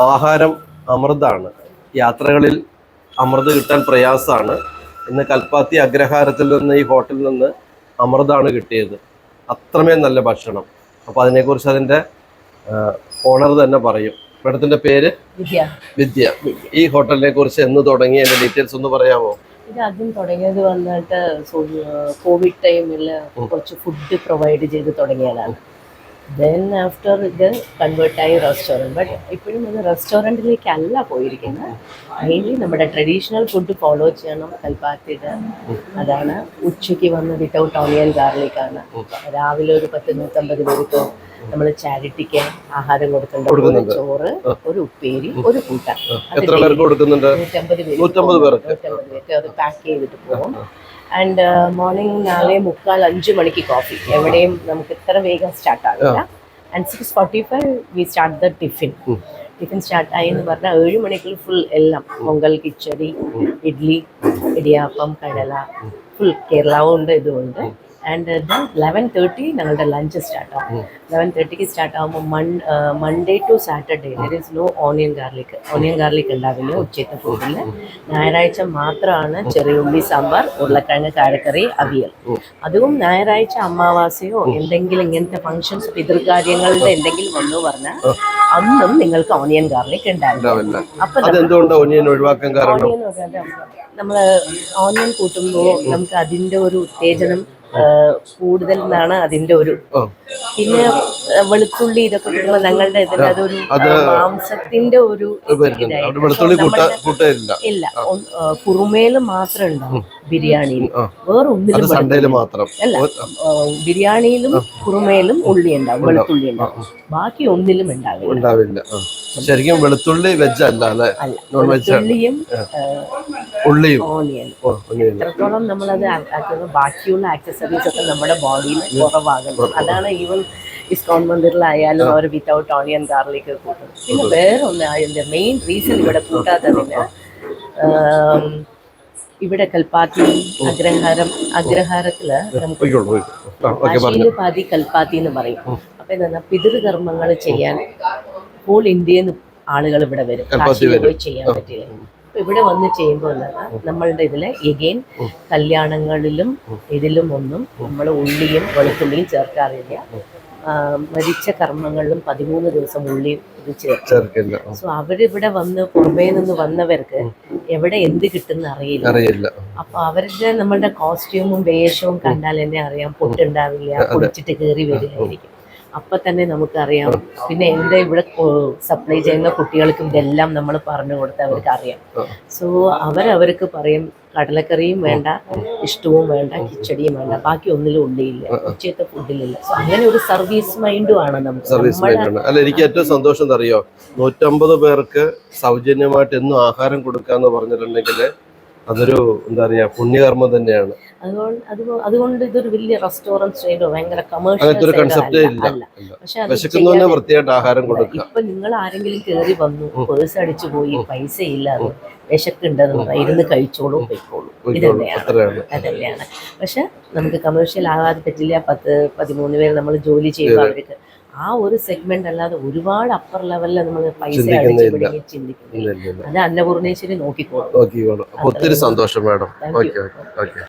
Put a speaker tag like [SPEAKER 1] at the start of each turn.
[SPEAKER 1] ആഹാരം അമൃതാണ്. യാത്രകളിൽ അമൃത് കിട്ടാൻ പ്രയാസമാണ് ഇന്ന് കൽപ്പാത്തി അഗ്രഹാരത്തിൽ നിന്ന് ഈ ഹോട്ടലിൽ നിന്ന് അമൃതാണ് കിട്ടിയത്. അത്രമേ നല്ല ഭക്ഷണം. അപ്പോൾ അതിനെക്കുറിച്ച് അതിന്റെ ഓണർ തന്നെ പറയും. മേഡത്തിന്റെ പേര്?
[SPEAKER 2] വിദ്യ.
[SPEAKER 1] വിദ്യ. ഈ ഹോട്ടലിനെ കുറിച്ച് എന്ന് തുടങ്ങി അതിന്റെ ഡീറ്റെയിൽസ് ഒന്ന് പറയാമോ?
[SPEAKER 2] ഇത് ആദ്യം തുടങ്ങിയത് വന്നിട്ട് കോവിഡ് ടൈമിൽ കുറച്ച് ഫുഡ് പ്രൊവൈഡ് ചെയ്ത് തുടങ്ങിയതാണ്. ദെൻ ആഫ്റ്റർ ഇത് കൺവേർട്ടായി റെസ്റ്റോറന്റ് ബട്ട് ഇപ്പോഴും ഇത് റെസ്റ്റോറന്റിലേക്കല്ല പോയിരിക്കുന്നത്. മെയിൻലി നമ്മുടെ ട്രഡീഷണൽ ഫുഡ് ഫോളോ ചെയ്യണം കൽപ്പാത്തിയുടെ അതാണ് ഉച്ചയ്ക്ക് വന്ന് വിത്തൗട്ട് ഓണിയൻ ഗാർലിക്കാണ് രാവിലെ ഒരു പത്ത് നൂറ്റമ്പത് പേർക്ക് നമ്മൾ ചാരിറ്റിക്ക് ആഹാരം
[SPEAKER 1] കൊടുക്കുന്നുണ്ട്.
[SPEAKER 2] ചോറ് ഒരു ഉപ്പേരി ഒരു കൂട്ടം
[SPEAKER 1] എത്ര പേർക്ക് കൊടുക്കുന്നുണ്ട്?
[SPEAKER 2] നൂറ്റമ്പത് പേര്
[SPEAKER 1] നൂറ്റമ്പത് പേർക്ക്.
[SPEAKER 2] നൂറ്റമ്പത് പേർക്ക് അത് പാക്ക് ചെയ്തിട്ട് പോകും. ആൻഡ് മോർണിംഗ് നാല് മുക്കാൽ അഞ്ച് മണിക്ക് കോഫി എവിടെയും നമുക്ക് ഇത്ര വേഗം സ്റ്റാർട്ട് ആകില്ല and six forty five we start the tiffin tiffin start ആയി എന്ന് പറഞ്ഞാൽ ഏഴ് മണിക്കുള്ള ഫുൾ എല്ലാം. പൊങ്കൽ കിച്ചടി ഇഡ്ലി ഇടിയാപ്പം കടല ഫുൾ കേരളവും ഉണ്ട് ഇതുമുണ്ട് ആൻഡ് ദെൻ ലെവൻ തേർട്ടി ഞങ്ങളുടെ ലഞ്ച് സ്റ്റാർട്ട് ആവും. ലെവൻ തേർട്ടിക്ക് സ്റ്റാർട്ട് ആകുമ്പോൾ മൺ Monday to Saturday there is no onion garlic onion garlic ഉണ്ടാവില്ല ഉച്ചയ്ക്ക് ഫുഡിൽ ഞായറാഴ്ച മാത്രമാണ് ചെറിയ ഉള്ളി സാമ്പാർ ഉരുളക്കിഴങ്ങ് കാരക്കറി അവിയൽ. അതും ഞായറാഴ്ച അമാവാസയോ എന്തെങ്കിലും ഇങ്ങനത്തെ ഫങ്ഷൻസ് പിതൃകാര്യങ്ങളുടെ എന്തെങ്കിലും വന്നു പറഞ്ഞാൽ അന്നും നിങ്ങൾക്ക് ഓണിയൻ ഗാർലിക് ഉണ്ടാവില്ല. അപ്പൊ
[SPEAKER 1] ഓണിയൻ ഒഴിവാക്കാൻ കാരണം?
[SPEAKER 2] നമ്മൾ ഓണിയൻ കൂട്ടുമ്പോൾ നമുക്ക് അതിന്റെ ഒരു ഉത്തേജനം കൂടുതൽ എന്നാണ് അതിന്റെ ഒരു പിന്നെ വെളുത്തുള്ളി ഇതൊക്കെ കിട്ടുമ്പോൾ ഞങ്ങളുടെ ഇതിൽ അതൊരു മാംസത്തിന്റെ ഒരു ഇല്ല. കുറുമേൽ മാത്രം ഉണ്ടാവും ബിരിയാണിയിൽ. വേറെ ഒന്നിലും അല്ല. ബിരിയാണിയിലും കുറുമയിലും ഉള്ളി ഉണ്ടാവും വെളുത്തുള്ളി ഉണ്ടാവും. ബാക്കി ഒന്നിലും ഉണ്ടാവില്ല.
[SPEAKER 1] ശരിക്കും വെളുത്തുള്ളി വെജ് അല്ല അല്ലെ നോൺ വെജ് ഉള്ളിയും.
[SPEAKER 2] എത്രത്തോളം നമ്മളത് ആക്കുന്നത് ബാക്കിയുള്ള ആക്സസറീസ് ഒക്കെ നമ്മുടെ ബോഡിയിൽ കുറവാകുന്നത് അതാണ് ഈവൻ ഇസ്കോൺ മന്ദിറിലായാലും അവർ വിത്തൗട്ട് ഓണിയൻ ഗാർലിക് കൂട്ടും പിന്നെ വേറെ ഒന്ന് അതിന്റെ മെയിൻ റീസൺ ഇവിടെ കൂട്ടാത്തതിന് ഇവിടെ കൽപ്പാത്തി അഗ്രഹാരം അഗ്രഹാരത്തിൽ നമുക്ക് പാതി കൽപ്പാത്തി എന്ന് പറയും. അപ്പൊ എന്താ പിതൃകർമ്മങ്ങൾ ചെയ്യാൻ ഹോൾ ഇന്ത്യയിൽ നിന്ന് ആളുകൾ ഇവിടെ വരും. കാശിയിൽ പോയി ചെയ്യാൻ പറ്റില്ല. ഇവിടെ വന്ന് ചെയ്യുമ്പോൾ നമ്മളുടെ ഇതിൽ എഗെയിൻ കല്യാണങ്ങളിലും ഇതിലും ഒന്നും നമ്മൾ ഉള്ളിയും വെളുത്തുള്ളിയും ചേർക്കാറില്ല. മരിച്ച കർമ്മങ്ങളിലും പതിമൂന്ന് ദിവസം ഉള്ളി ഇത്
[SPEAKER 1] ചേർക്കില്ല.
[SPEAKER 2] സോ അവരിവിടെ വന്ന് പുറമേ നിന്ന് വന്നവർക്ക് എവിടെ എന്ത് കിട്ടുന്ന അറിയില്ല.
[SPEAKER 1] അറിയില്ല.
[SPEAKER 2] അപ്പൊ അവരുടെ നമ്മളുടെ കോസ്റ്റ്യൂമും വേഷവും കണ്ടാൽ എന്നെ അറിയാം. പൊട്ടുണ്ടാവില്ല കുടിച്ചിട്ട് കയറി വരികയായിരിക്കും അപ്പൊ തന്നെ നമുക്കറിയാം. പിന്നെ എന്റെ ഇവിടെ സപ്ലൈ ചെയ്യുന്ന കുട്ടികൾക്കും ഇതെല്ലാം നമ്മൾ പറഞ്ഞു കൊടുത്ത് അവർക്ക് അറിയാം. സോ അവരവർക്ക് പറയും കടലക്കറിയും വേണ്ട ഇഷ്ടവും വേണ്ട കിച്ചടിയും വേണ്ട ബാക്കി ഒന്നിലും ഉള്ളിയില്ല ഉച്ചയത്തെ ഫുഡിലില്ല. സോ അങ്ങനെ ഒരു സർവീസ് മൈൻഡും ആണ് നമുക്ക്.
[SPEAKER 1] സർവീസ് മൈൻഡാണ് അല്ല എനിക്ക് ഏറ്റവും സന്തോഷം അറിയോ? നൂറ്റമ്പത് പേർക്ക് സൗജന്യമായിട്ട് എന്നും ആഹാരം കൊടുക്കാന്ന് പറഞ്ഞിട്ടുണ്ടെങ്കിൽ അതൊരു എന്താ പറയാ പുണ്യകർമ്മം തന്നെയാണ്.
[SPEAKER 2] അതുകൊണ്ട് അതുകൊണ്ട് ഇതൊരു വലിയ റെസ്റ്റോറന്റ് സ്റ്റൈലോ ഭയങ്കര
[SPEAKER 1] കൺസെപ്റ്റേ
[SPEAKER 2] കമേഴ്ഷ്യൽ
[SPEAKER 1] ഇല്ല.
[SPEAKER 2] അല്ല. പക്ഷെ
[SPEAKER 1] വിശക്കുന്നവന് വൃത്തിയായിട്ട് ആഹാരം കൊടുക്കുക.
[SPEAKER 2] ഇപ്പൊ നിങ്ങൾ ആരെങ്കിലും കേറി വന്നു പേഴ്സ് അടിച്ചു പോയി പൈസ ഇല്ലാതെ വിശക്കുണ്ടെന്ന് പറഞ്ഞാൽ ഇരുന്ന് കഴിച്ചോളൂ പോയിക്കോളൂ. ഇത് തന്നെയാണ്. അതന്നെയാണ് പക്ഷെ നമുക്ക് കമേഴ്ഷ്യൽ ആകാതെ പറ്റില്ല. പത്ത് പതിമൂന്ന് പേര് നമ്മൾ ജോലി ചെയ്യുക അവർക്ക് ആ ഒരു സെഗ്മെന്റ് അല്ലാതെ ഒരുപാട് അപ്പർ ലെവലിൽ നമ്മൾ പൈസ അടിച്ചു
[SPEAKER 1] ചിന്തിക്കുന്നില്ല.
[SPEAKER 2] അത് അന്നപൂർണേശ്വരി നോക്കിക്കോളും.
[SPEAKER 1] ഒത്തിരി സന്തോഷം മാഡം. Okay okay